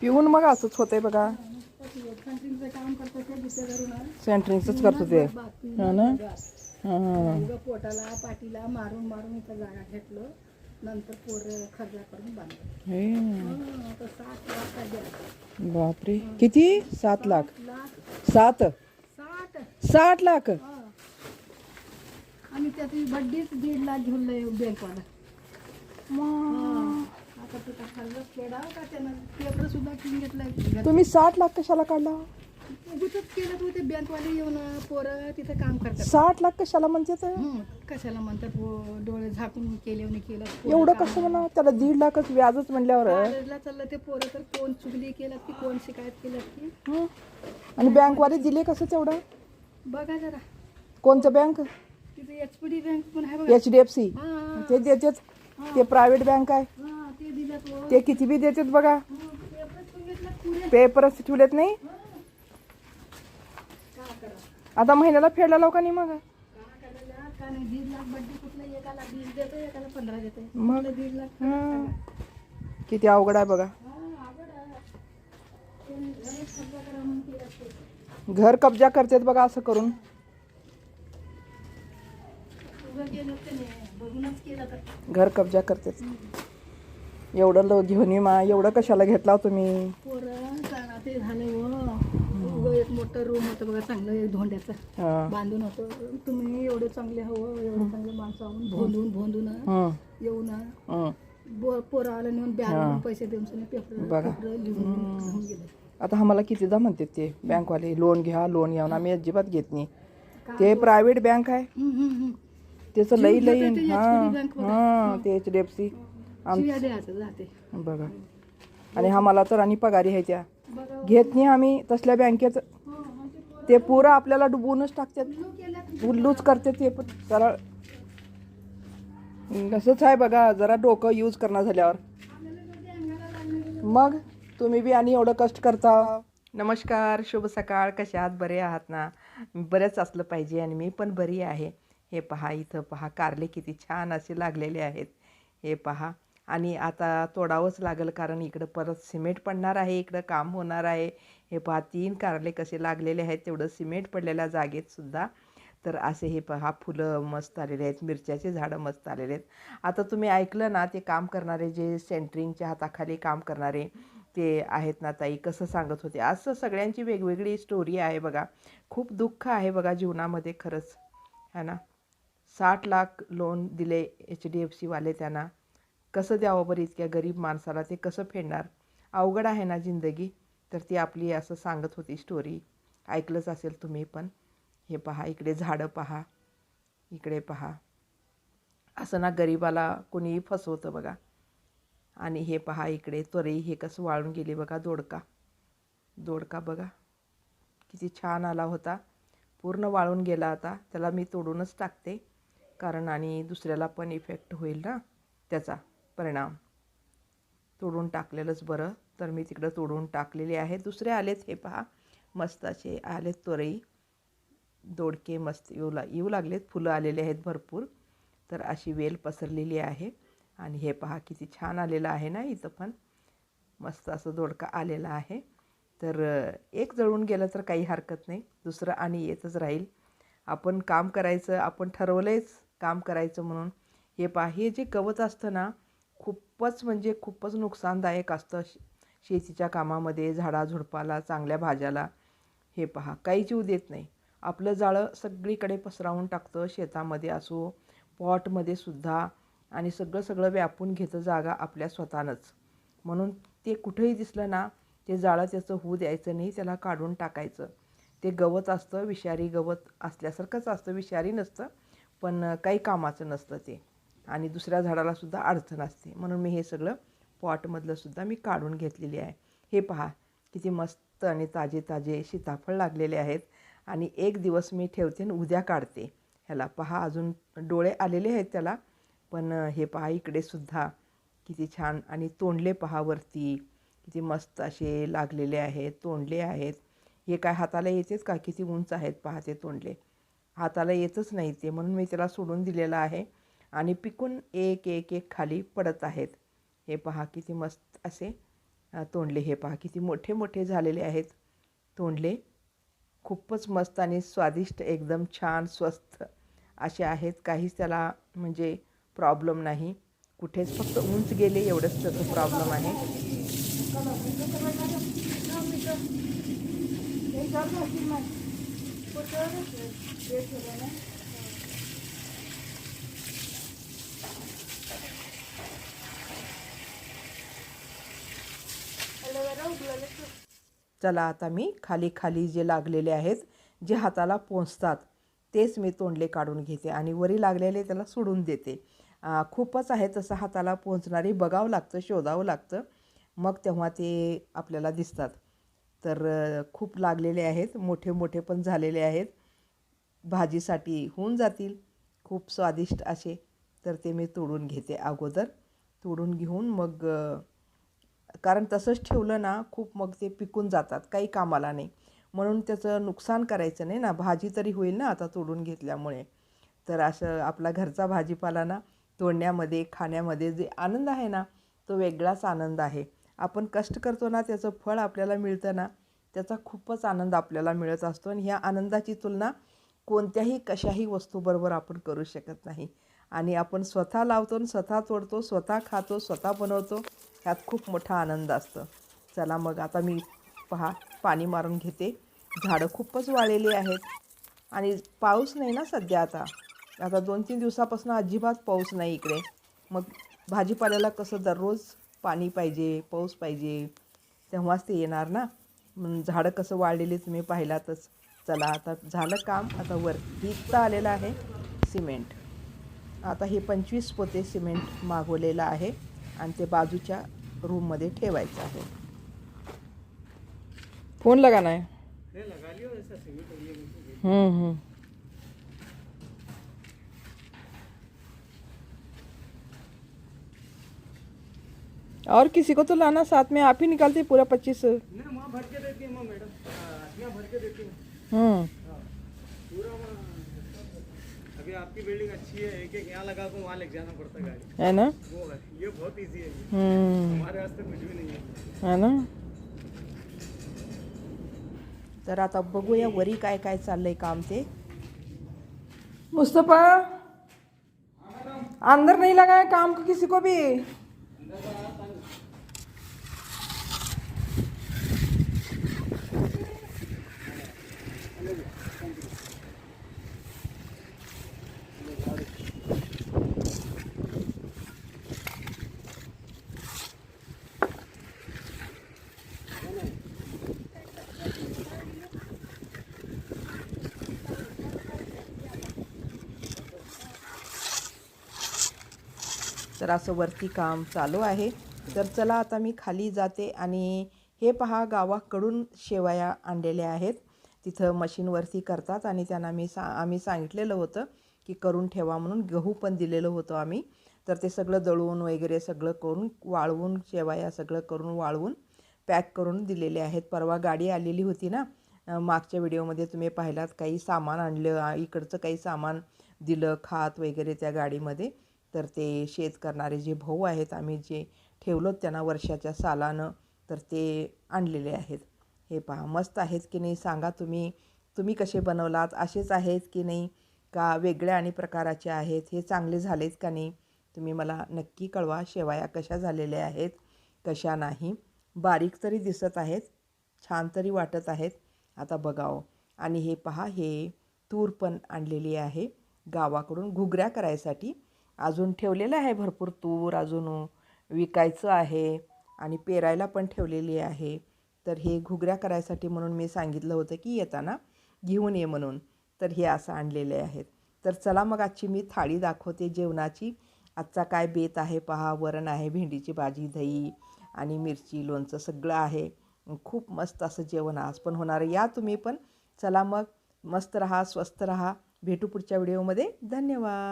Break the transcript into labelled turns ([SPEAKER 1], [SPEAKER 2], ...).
[SPEAKER 1] पिऊन मग असंच होतंय बघा. सेंटरिंगच करतो ते हा? ना? हा.
[SPEAKER 2] पोटाला पाठीला मारून मारून इथं जागा घेतलं. नंतर पोरं खर्चा करून बांधलं.
[SPEAKER 1] हे.
[SPEAKER 2] सात लाख
[SPEAKER 1] बापरे. किती? सात लाख.
[SPEAKER 2] लाख.
[SPEAKER 1] सात?
[SPEAKER 2] साठ.
[SPEAKER 1] साठ लाख.
[SPEAKER 2] आणि त्याची बड्डीच दीड लाख घेऊन बँकवाला आता पेपर सुद्धा घेतलाय
[SPEAKER 1] तुम्ही साठ लाख कशाला काढला?
[SPEAKER 2] केलं तू ते बँकवाले येऊन पोरं तिथं काम करतात.
[SPEAKER 1] साठ लाख कशाला?
[SPEAKER 2] हं, कशाला म्हणतात वो, डोळे झाकून केले आणि केलं पोरं
[SPEAKER 1] एवढं
[SPEAKER 2] काम
[SPEAKER 1] कसं म्हणा? त्याला दीड लाखच व्याजच म्हणल्यावर.
[SPEAKER 2] कॉलेजला चाललं ते पोरं तर कोण चुगली केलं की कोण शिकायत केलं की?
[SPEAKER 1] हं. आणि बँकवाले दिले कसं तेवढं?
[SPEAKER 2] बघा जरा.
[SPEAKER 1] कोणतं बँक
[SPEAKER 2] तिथे एच पी डी बँक पण आहे बघा.
[SPEAKER 1] एच डी एफ सी
[SPEAKER 2] हां.
[SPEAKER 1] ते देतेच. ते प्रायव्हेट बँक आहे.
[SPEAKER 2] हां. ते
[SPEAKER 1] किती बी देतात बघा. पेपरच ठेवलेत नाही. आता महिन्याला फेडला लोकांनी मग? मग? किती अवघड आहे बघा.
[SPEAKER 2] घर
[SPEAKER 1] कब्जा करतात बघा असं करून. घर कब्जा करतात. एवढं लो घेऊन ये मा एवढं कशाला घेतला हो तुम्ही?
[SPEAKER 2] ते झालं हो. एक मोठं रूम होतं बघा चांगलं एक धोंड्याचं.
[SPEAKER 1] हं.
[SPEAKER 2] बांधून होतं. तुम्ही एवढे चांगले हवं एवढे चांगले माणसं आहोत. भोंदून भोंदून
[SPEAKER 1] हं. हं.
[SPEAKER 2] नेऊन बॅग पैसे देऊन पेपर लिहून गेले.
[SPEAKER 1] आता आम्हाला कितीदा म्हणतात ते बँकवाले? लोन घ्या लोन घ्या आम्ही अजिबात घेत नाही. ते प्रायव्हेट बँक आहे. त्याचं लई लई हां. हां ते एच डी एफ सी
[SPEAKER 2] जाते.
[SPEAKER 1] बघा. आणि आम्हाला तर आणि पगारी आहे त्या. घेत नाही आम्ही तसल्या बँकेत. ते पुरं आपल्याला डुबवूनच टाकतात. उल्लूच करते ते पण. सरळ कसंच आहे बघा जरा डोकं यूज करणं झाल्यावर. मग तुम्ही बी आणि एवढं कष्ट करता. नमस्कार शुभ सकाळ. कशा आहात? बरे आहात ना? बरेच असलं पाहिजे आणि मी पण बरी आहे. हे पहा इथं पहा कारले किती छान असे लागलेले आहेत. हे पहा. आणि आता तोडावंच लागेल कारण इकडं परत सिमेंट पडणार आहे इकडं काम होणार आहे. हे पहा तीन कारले कसे लागलेले आहेत तेवढं सिमेंट पडलेल्या जागेतसुद्धा तर असे हे पहा फुलं मस्त आलेले आहेत मिरच्याचे झाडं मस्त आलेले आहेत. आता तुम्ही ऐकलं ना ते काम करणारे जे सेंटरिंगच्या हाताखाली काम करणारे ते आहेत ना ताई कसं सांगत होते. असं सगळ्यांची वेगवेगळी स्टोरी आहे बघा. खूप दुःख आहे बघा जीवनामध्ये खरंच. है ना? साठ लाख लोन दिले एच डी एफ सीवाले त्यांना. कसं द्यावं बरं इतक्या गरीब माणसाला? ते कसं फेडणार? अवघड आहे ना जिंदगी? तर ती आपली असं सांगत होती स्टोरी ऐकलंच असेल तुम्ही पण. हे पहा इकडे झाडं पहा. इकडे पहा. असं ना गरिबाला कोणीही फसवतं बघा. आणि हे पहा इकडे त्वरई हे कसं वाळून गेले बघा दोडका. दोडका बघा. किती छान आला होता. पूर्ण वाळून गेला आता. त्याला मी तोडूनच टाकते. कारण आणि दुसऱ्याला पण इफेक्ट होईल ना त्याचा. परिणाम. तोडून टाकलेलंच बरं तर मी तिकडं तोडून टाकलेले आहे. दुसरे आलेत हे पहा मस्त असे आलेत तोरई दोडके मस्त येऊ ला येऊ लागलेत फुलं आलेले आहेत भरपूर. तर अशी वेल पसरलेली आहे. आणि हे पहा किती छान आलेलं आहे ना इथं पण. मस्त असं दोडका आलेला आहे. तर एक जळून गेलं तर काही हरकत नाही. दुसरं आणि येतच राहील. आपण काम करायचं आपण ठरवलंयच काम करायचं म्हणून. हे पहा हे जे गवत असतं ना खूपच म्हणजे खूपच नुकसानदायक असतं शे- शेतीच्या कामामध्ये झाडाझुडपाला चांगल्या भाज्याला. हे पहा काही जीव देत नाही. आपलं जाळं सगळीकडे पसरावून टाकतं शेतामध्ये असो पॉटमध्ये सुद्धा. आणि सगळं सगळं व्यापून घेतं जागा आपल्या स्वतःनंच. म्हणून ते कुठेही दिसलं ना ते जाळं त्याचं होऊ द्यायचं नाही त्याला काढून टाकायचं. ते गवत असतं विषारी गवत असल्यासारखंच असतं विषारी नसतं पण काही कामाचं नसतं ते. आणि दुसऱ्या झाडाला सुद्धा अडचण असते. म्हणून मी हे सगळं पॉटमधलं सुद्धा मी काढून घेतलेली आहे. हे पहा किती मस्त आणि ताजे ताजे सीताफळ लागलेले आहेत. आणि एक दिवस मी ठेवते आणि उद्या काढते. ह्याला पहा अजून डोळे आलेले आहेत त्याला. पण हे पहा इकडे सुद्धा किती छान आणि तोंडले पहा वरती. किती मस्त असे लागलेले आहेत तोंडले आहेत. हे काय हाताला येतेच का? किती उंच आहेत पहा ते तोंडले. हाताला येतच नाही ते म्हणून मी त्याला सोडून दिलेलं आहे. आणि पिकून एक एक एक खाली पडत आहेत. हे पहा किती मस्त असे तोंडले हे पहा किती मोठे मोठे झालेले आहेत. तोंडले खूपच मस्त आणि स्वादिष्ट एकदम छान स्वस्त असे आहेत. काहीच त्याला म्हणजे प्रॉब्लेम नाही. कुठेच फक्त उंच गेले एवढंच त्याचं प्रॉब्लेम आहे. चला आता मी खाली खाली जे लागलेले आहेत जे हाताला पोचतात तेच मी तोंडले काढून घेते आणि वरी लागलेले त्याला सोडून देते. खूपच आहे तसं हाताला पोचणारी बघावं लागतं शोधावं लागतं. मग तेव्हा ते आपल्याला दिसतात. तर खूप लागलेले आहेत मोठे मोठे पण झालेले आहेत. भाजीसाठी होऊन जातील. खूप स्वादिष्ट असे. तर ते मी तोडून घेते अगोदर. तोडून घेऊन मग कारण तसंच ठेवलं ना खूप मग ते पिकून जातात काही कामाला नाही. म्हणून त्याचं नुकसान करायचं नाही ना भाजी तरी होईल ना आता तोडून घेतल्यामुळे. तर असं आपला घरचा भाजीपाला ना तोडण्यामध्ये खाण्यामध्ये जे आनंद आहे ना तो वेगळाच आनंद आहे. आपण कष्ट करतो ना त्याचं फळ आपल्याला मिळतं ना त्याचा खूपच आनंद आपल्याला मिळत असतो आणि ह्या आनंदाची तुलना कोणत्याही कशाही वस्तूबरोबर आपण करू शकत नाही. आणि आपण स्वतः लावतो आणि स्वतः तोडतो स्वतः खातो स्वतः बनवतो. ह्यात खूप मोठा आनंद असतो. चला मग आता मी पहा पाणी मारून घेते. झाडं खूपच वाळलेली आहेत. आणि पाऊस नाही ना सध्या आता. आता दोन तीन दिवसापासून अजिबात पाऊस नाही इकडे. मग भाजीपाल्याला कसं दररोज पाणी पाहिजे पाऊस पाहिजे तेव्हाच ते येणार ना? मग झाडं कसं वाढलेली तुम्ही पाहिलातच. चला आता झालं काम. आता वर इथं आलेलं आहे सिमेंट. आता हे पंचवीस पोते सिमेंट मागवलेलं आहे. आणि ते बाजूच्या रूममध्ये ठेवायचं आहे. फोन लगा ना. हम्म हम्म. और किसी को तो लाना साथ में आप ही निकालते पूरा पच्चीस।
[SPEAKER 3] नहीं भर के देती हूँ मैडम. भर के देती. हूँ
[SPEAKER 1] हम्म
[SPEAKER 3] हाँ, पूरा वहाँ अभी आपकी बिल्डिंग अच्छी है एक एक यहाँ लगा को वहाँ ले जाना पड़ता है गाड़ी।
[SPEAKER 1] है ना?
[SPEAKER 3] वो है ये बहुत इजी है हमारे वास्ते कुछ भी नहीं है।
[SPEAKER 1] है ना? तर आता बघूया वरी काय काय चाललंय काम ते. मुस्तफा! अंदर नहीं लगा है काम को किसी को भी? तर असं वरती काम चालू आहे. तर चला आता मी खाली जाते आणि हे पहा गावाकडून शेवया आणलेल्या आहेत. तिथं मशीनवरती करतात आणि त्यांना मी सा आम्ही सांगितलेलं होतं की करून ठेवा म्हणून गहू पण दिलेलं होतं आम्ही. तर ते सगळं दळून वगैरे सगळं करून वाळवून शेवया सगळं करून वाळवून पॅक करून दिलेले आहेत. परवा गाडी आलेली होती ना मागच्या व्हिडिओमध्ये तुम्ही पाहिलात काही सामान आणलं इकडचं काही सामान दिलं खात वगैरे त्या गाडीमध्ये. तर ते शेत करणारे जे भाऊ आहेत आम्ही जे ठेवलो त्यांना वर्षाच्या सालानं तर ते आणलेले आहेत. हे पहा मस्त आहेत की नाही सांगा तुम्ही. तुम्ही कसे बनवलात? असेच आहेत की नाही? का वेगळ्या आणि प्रकाराचे आहेत? हे चांगले झालेत का नाही? तुम्ही मला नक्की कळवा. शेवाया कशा झालेल्या आहेत कशा नाही? बारीक तरी दिसत आहेत छान तरी वाटत आहेत. आता बघावं. आणि हे पहा हे तूर पण आणलेली आहे गावाकडून घुगऱ्या करायसाठी. अजून ठेवलेलं आहे भरपूर तूर अजून विकायचं आहे आणि पेरायला पण ठेवलेली आहे. तर हे घुगऱ्या करायसाठी म्हणून मी सांगितलं होतं की येताना घेऊन ये म्हणून. तर हे असं आणलेले आहेत. तर चला मग आजची मी थाळी दाखवते जेवणाची. आजचा काय बेत आहे पहा वरण आहे भेंडीची भाजी दही आणि मिरची लोणचं सगळं आहे. खूप मस्त असं जेवण आज पण होणार या तुम्ही पण. चला मग मस्त रहा स्वस्त रहा. भेटू पुढच्या व्हिडिओमध्ये. धन्यवाद.